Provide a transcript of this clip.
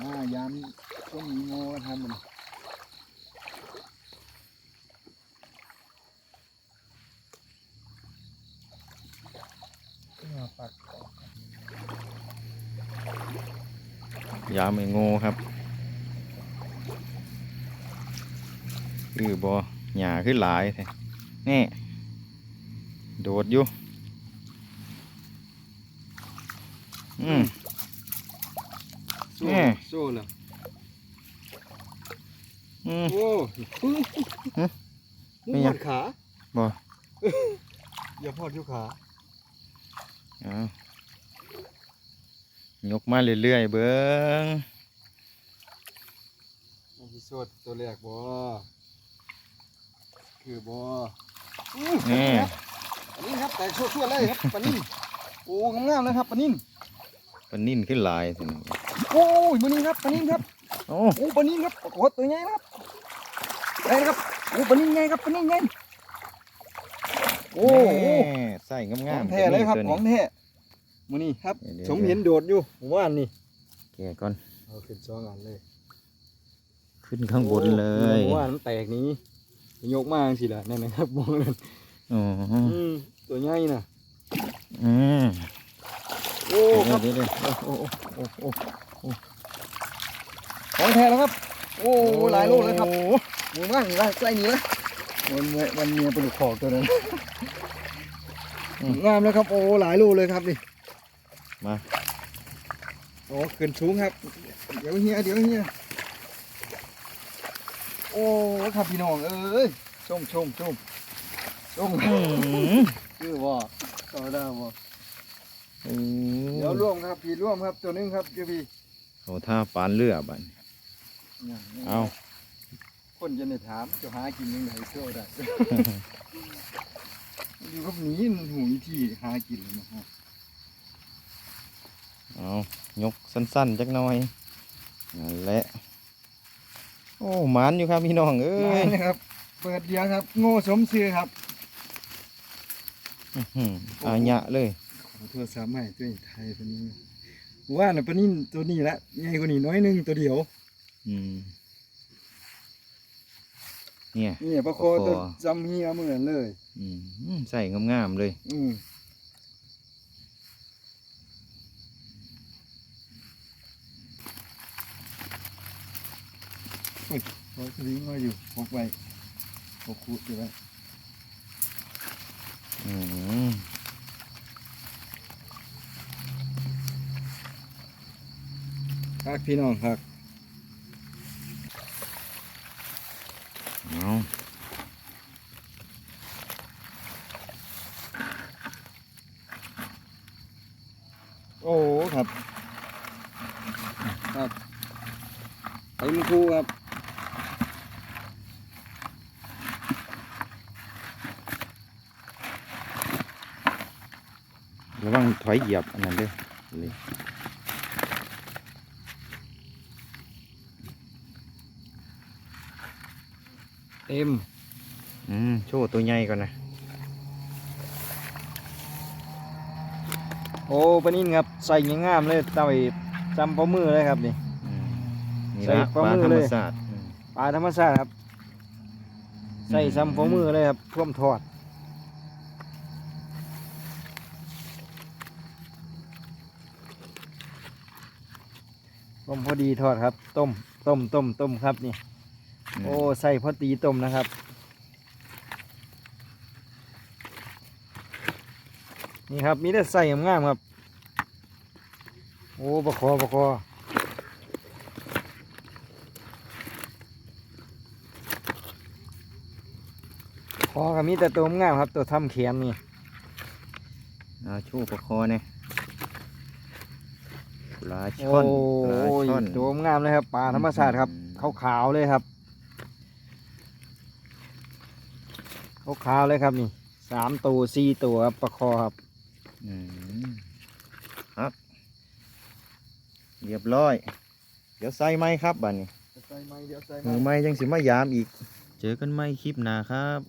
อ่ายามช่วงนี้โง่ก็ทำมันยามไม่ง่ครับคือบอหญ้าขึ้นหลายแน่โดดอยู่ อืม โซ่แม่โซ่เลยอืม โอ้ฮะไม่ไม่อยากพอดขาบ่ อย่าพอดยุขาเอายกมาเรื่อยๆเบิ้งมันสิโซดตัวแรกบ่คือบ่นี่ ปลานิ่นครับแต่ชั่วๆเลยครับปลานิ่นโอ้งามๆเลยครับปลานิ่น ปนนิ่นขึ้นหลายสินะโอ้ยปลานิ่นครับปลานิ่นครับโอ้โอ้ปลานิ่นครับโอ้โหตัวใหญ่นะครับใหญ่นะครับโอ้ปลานิ่นใหญ่ครับปลานิ่นใหญ่โอ้โหแม่ใส่งขาอมงๆแท้เลยครับตัวขนี้องแท้มื้อนี้ครับเดี๋ยวๆผมเห็นโดดอยู่ผมว่านี่แกะก่อนเอาขึ้นสองอันเลย ขึ้นข้างบนเลยผมว่ามันแตกนี้ยกมาจังสิล่ะนั่นนะครับมองนั่นอ๋ออืมตัวใหญ่น่ะ อืม โอ้ครับเดี๋ยวๆโอ้โอ้โอ้โอ้ของแท้แล้วครับ โอ้หลายโลเลยครับหมูมั่งละใกล้นี้ละวันเมียวันเมียปลาดุกขอกตัวนั้นงามแล้วครับ โอ้หลายโลเลยครับนี่ๆมาโอ้ขึ้นสูงครับ เดี๋ยวเฮียเดี๋ยวเฮียโอ้ครับพี่น้องเอ้ยชมชมชมชมอืมคือว่าต่อได้บ่ โอ้เดี๋ยวร่วมครับพี่ร่วมครับตัวหนึงครับเดี๋ยวพี่เอาท่าปานเรือบัดเนี่ยเอาคนจะได้ถามจะหากินยังไงเชื่อได้อยู่กับหนี้หูวิธีหากินเลยนะครับเอายกสั้นๆจักหน่อยนั่นแหละโอ้หมานอยู่ครับพี่น้องเอ้มายนะครับ เปิดเดียวครับ โง่สมชื่อครับอื้อหืออาญะเลย ขอโทษสามใหม่ตัวไทยตัวนี้ว่าน่ะปลานิ่นตัวนี้ละใหญ่กว่านี้น้อยหนึงตัวเดียว อืม เนี่ย นี่ปลาโคอปลาโคตัวจำเฮียเหมือนเลย อืมอืมใส่งามๆเลย อืมโอ้ยโอ้ยลิงมาอยู่พกไปพกคุดอยู่แล้วอืม ครับพี่น้องครับเอาโอ้ครับ ครับไอ้มคูครับระวังถอยเหยียบอันนั้นเด้วย เลยเต็ม อืมโชว์ตัวใหญ่ก่อนนะ โอ้ปลานิ่นครับ ใส่งามๆเลยต่อยจำปลามือเลยครับนี่ อืมนี่ใส่ละฝ่าปลามือธรรเลมย ศาสตร์อืมปลาธรรมชาติครับ ใส่ซ้ำปลามือเลยครับท่วมทอด ต้มพอดีทอดครับ ต้ม ต้ม ต้ม ต้มครับนี่ โอ้ใส่พอตีต้มนะครับ นี่ครับมีแต่ใส่งามๆครับ โอ้ปะคอปะคอคอก็มีแต่ตัวงามครับ ตัวทำเขียนนี่เอาโชว์ปลาคอเนี่ยปลาโอ้ช่อนปลาช่อนยตัวงามเลยครับปลาธรรมชาติครับอืมขาวๆเลยครับ ขาวๆเลยครับนี่สามตัวสี่ตัวครับปลาคอครับอืมครับ เรียบร้อย เดี๋ยวใส่ไม้ครับบัดนี้ใส่ไม้เดี๋ยวใส่มือไม้จังสิมายามอีก เจอกันไหมคลิปหน้าครับ